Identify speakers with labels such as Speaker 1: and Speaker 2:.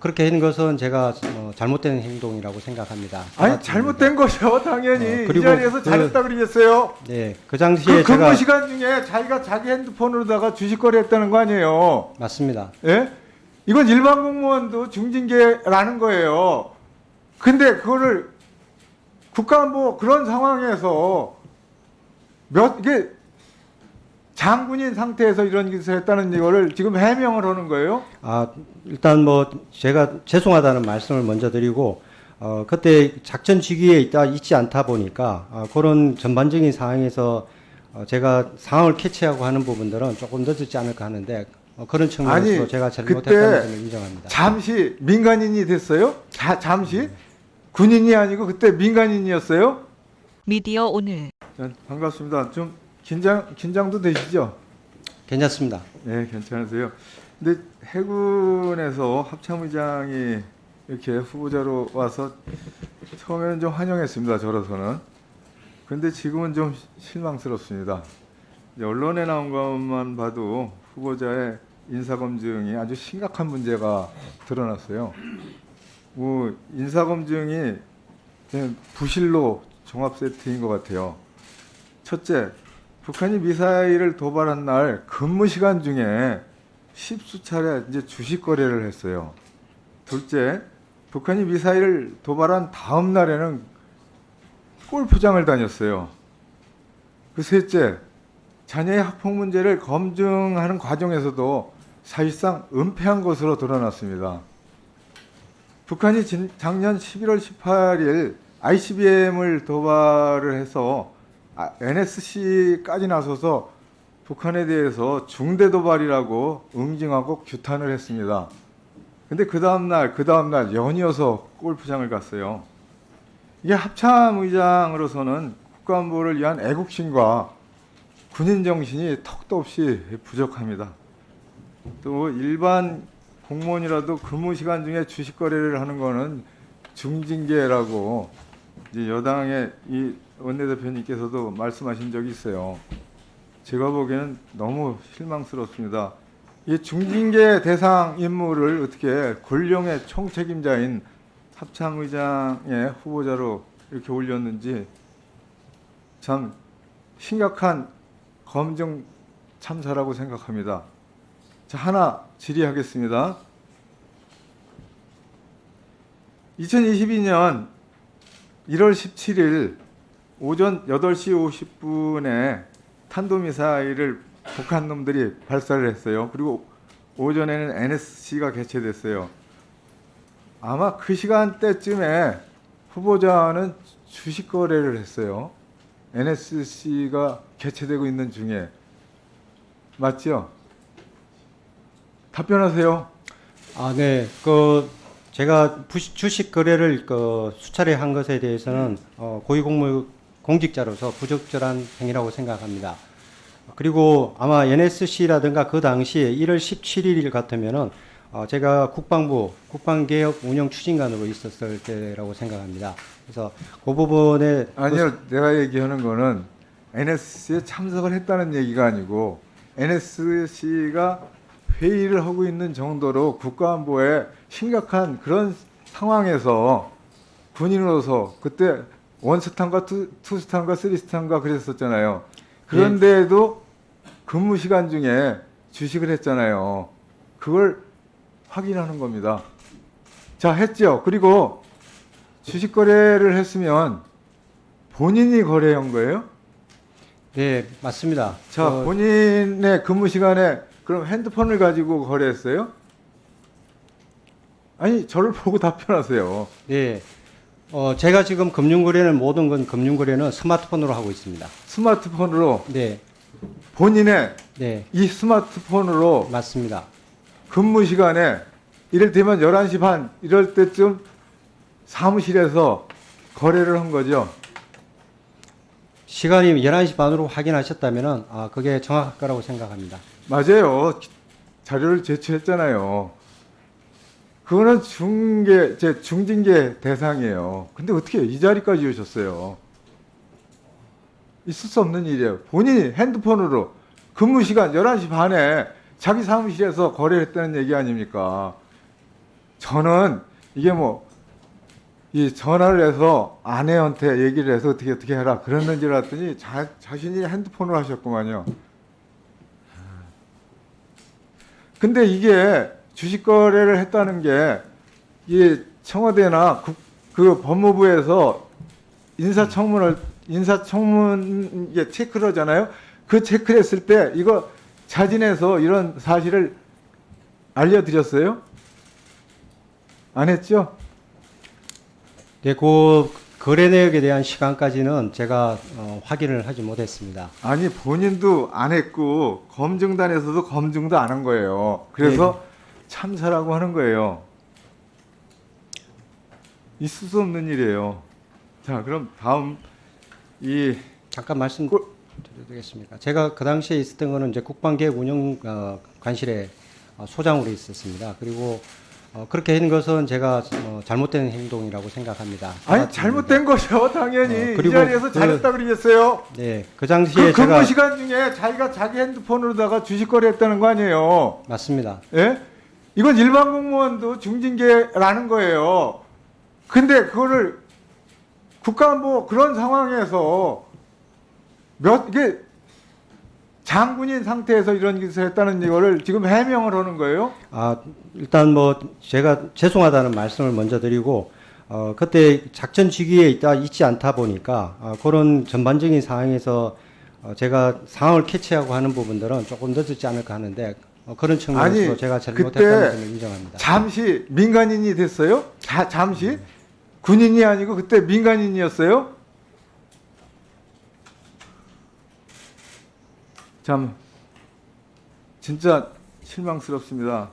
Speaker 1: 그렇게 한 것은 제가 어, 잘못된 행동이라고 생각합니다.
Speaker 2: 아니 잘못된 거죠 당연히
Speaker 1: 어,
Speaker 2: 이
Speaker 1: 그리고
Speaker 2: 자리에서
Speaker 1: 그-
Speaker 2: 잘했다 그러겠어요.
Speaker 1: 네, 그 당시에
Speaker 2: 그 근무
Speaker 1: 제가
Speaker 2: 시간 중에 자기가 자기 핸드폰으로다가 주식 거래했다는 거 아니에요.
Speaker 1: 맞습니다.
Speaker 2: 예? 이건 일반 공무원도 중징계라는 거예요. 근데 그거를 국가안보 그런 상황에서 몇 이게 장군인 상태에서 이런 짓을 했다는 이거를 지금 해명을 하는 거예요.
Speaker 1: 아, 일단 뭐 제가 죄송하다는 말씀을 먼저 드리고 어, 그때 작전 지휘에 있다 있지 않다 보니까 아, 그런 전반적인 상황에서 어, 제가 상황을 캐치하고 하는 부분들은 조금 늦었지 않을까 하는데 어, 그런 측면에서
Speaker 2: 아니,
Speaker 1: 제가 잘못했다는 점을 인정합니다.
Speaker 2: 잠시 민간인이 됐어요? 자, 잠시 군인이 아니고 그때 민간인이었어요?
Speaker 3: 미디어 오늘
Speaker 2: 자, 반갑습니다. 좀 긴장 긴장도 되시죠?
Speaker 1: 괜찮습니다.
Speaker 2: 네, 괜찮으세요. 근데 해군에서 합참의장이 이렇게 후보자로 와서 처음에는 좀 환영했습니다. 저로서는. 근데 지금은 좀 실망스럽습니다. 언론에 나온 것만 봐도 후보자의 인사검증이 아주 심각한 문제가 드러났어요. 뭐 인사검증이 부실로 종합 세트인 것 같아요. 첫째, 북한이 미사일을 도발한 날 근무 시간 중에 십수 차례 이제 주식 거래를 했어요. 둘째, 북한이 미사일을 도발한 다음 날에는 골프장을 다녔어요. 그 셋째, 자녀의 학폭 문제를 검증하는 과정에서도 사실상 은폐한 것으로 드러났습니다. 북한이 진- 작년 11월 18일 ICBM을 도발을 해서 아, NSC까지 나서서 북한에 대해서 중대 도발이라고 응징하고 규탄을 했습니다. 근데 그 다음 날, 그 다음 날 연이어서 골프장을 갔어요. 이게 합참 의장으로서는 국가안보를 위한 애국심과 군인 정신이 턱도 없이 부족합니다. 또 일반 공무원이라도 근무 시간 중에 주식 거래를 하는 거는 중징계라고 여당의 이 원내대표님께서도 말씀하신 적이 있어요. 제가 보기에는 너무 실망스럽습니다. 이 중징계 대상 인물을 어떻게 권룡의 총책임자인 합참의장의 후보자로 이렇게 올렸는지 참 심각한 검증 참사라고 생각합니다. 자, 하나 질의하겠습니다. 2022년 1월 17일 오전 8시 50분에 탄도미사일을 북한 놈들이 발사를 했어요. 그리고 오전에는 NSC가 개최됐어요. 아마 그 시간대쯤에 후보자는 주식 거래를 했어요. NSC가 개최되고 있는 중에 맞죠? 답변하세요.
Speaker 1: 아, 네. 그 제가 주식 거래를 그 수차례 한 것에 대해서는 어, 고위공무 공직자로서 부적절한 행위라고 생각합니다. 그리고 아마 NSC라든가 그 당시에 1월 17일 같으면은 어, 제가 국방부 국방개혁 운영 추진관으로 있었을 때라고 생각합니다. 그래서 그 부분에
Speaker 2: 아니요, 내가 얘기하는 거는 NSC에 참석을 했다는 얘기가 아니고 NSC가 회의를 하고 있는 정도로 국가안보에 심각한 그런 상황에서 군인으로서 그때 원스탄과 투, 투스탄과 쓰리스탄과 그랬었잖아요. 그런데도 근무 시간 중에 주식을 했잖아요. 그걸 확인하는 겁니다. 자, 했죠. 그리고 주식 거래를 했으면 본인이 거래한 거예요?
Speaker 1: 네 맞습니다.
Speaker 2: 자,
Speaker 1: 어,
Speaker 2: 본인의 근무 시간에 그럼 핸드폰을 가지고 거래했어요? 아니, 저를 보고 답변하세요.
Speaker 1: 네. 어, 제가 지금 금융거래는 모든 건 금융거래는 스마트폰으로 하고 있습니다.
Speaker 2: 스마트폰으로
Speaker 1: 네,
Speaker 2: 본인의
Speaker 1: 네,
Speaker 2: 이 스마트폰으로
Speaker 1: 맞습니다.
Speaker 2: 근무 시간에 이를테면 11시 반 이럴 때쯤 사무실에서 거래를 한 거죠.
Speaker 1: 시간이 11시 반으로 확인하셨다면은 아, 그게 정확할 거라고 생각합니다.
Speaker 2: 맞아요. 자료를 제출했잖아요. 그거는 중계, 제 중징계 대상이에요. 근데 어떻게 이 자리까지 오셨어요? 있을 수 없는 일이에요. 본인이 핸드폰으로 근무 시간 11시 반에 자기 사무실에서 거래했다는 얘기 아닙니까? 저는 이게 뭐 이 전화를 해서 아내한테 얘기를 해서 어떻게 어떻게 해라 그랬는지 알았더니 자, 자신이 핸드폰을 하셨구만요. 근데 이게 주식 거래를 했다는 게 이 청와대나 국, 그 법무부에서 인사청문을 인사청문 이게 체크를 하잖아요. 그 체크를 했을 때 이거 자진해서 이런 사실을 알려드렸어요? 안 했죠?
Speaker 1: 네, 그 거래 내역에 대한 시간까지는 제가 어, 확인을 하지 못했습니다.
Speaker 2: 아니 본인도 안 했고 검증단에서도 검증도 안 한 거예요. 그래서 참사라고 하는 거예요. 있을 수 없는 일이에요. 자, 그럼 다음 이
Speaker 1: 잠깐 말씀드려도 되겠습니까? 제가 그 당시에 있었던 거는 이제 국방계획 운영 어, 관실에 어, 소장으로 있었습니다. 그리고 어, 그렇게 한 것은 제가 어, 잘못된 행동이라고 생각합니다.
Speaker 2: 아니 잘못된 거죠, 당연히
Speaker 1: 어,
Speaker 2: 이
Speaker 1: 그리고
Speaker 2: 자리에서
Speaker 1: 그-
Speaker 2: 잘했다 그러겠어요.
Speaker 1: 네, 그 당시에
Speaker 2: 그 근무
Speaker 1: 제가
Speaker 2: 시간 중에 자기가 자기 핸드폰으로다가 주식 거래했다는 거 아니에요?
Speaker 1: 맞습니다.
Speaker 2: 예? 이건 일반 공무원도 중징계라는 거예요. 근데 그거를 국가안보 그런 상황에서 몇 이게 장군인 상태에서 이런 짓을 했다는 이거를 지금 해명을 하는 거예요?
Speaker 1: 아, 일단 뭐 제가 죄송하다는 말씀을 먼저 드리고 어, 그때 작전 지휘에 있다 있지 않다 보니까 아, 그런 전반적인 상황에서 어, 제가 상황을 캐치하고 하는 부분들은 조금 늦었지 않을까 하는데 어, 그런 측면에서 제가 잘못했다는 점을 인정합니다.
Speaker 2: 잠시 민간인이 됐어요? 자, 잠시 군인이 아니고 그때 민간인이었어요? 참 진짜 실망스럽습니다.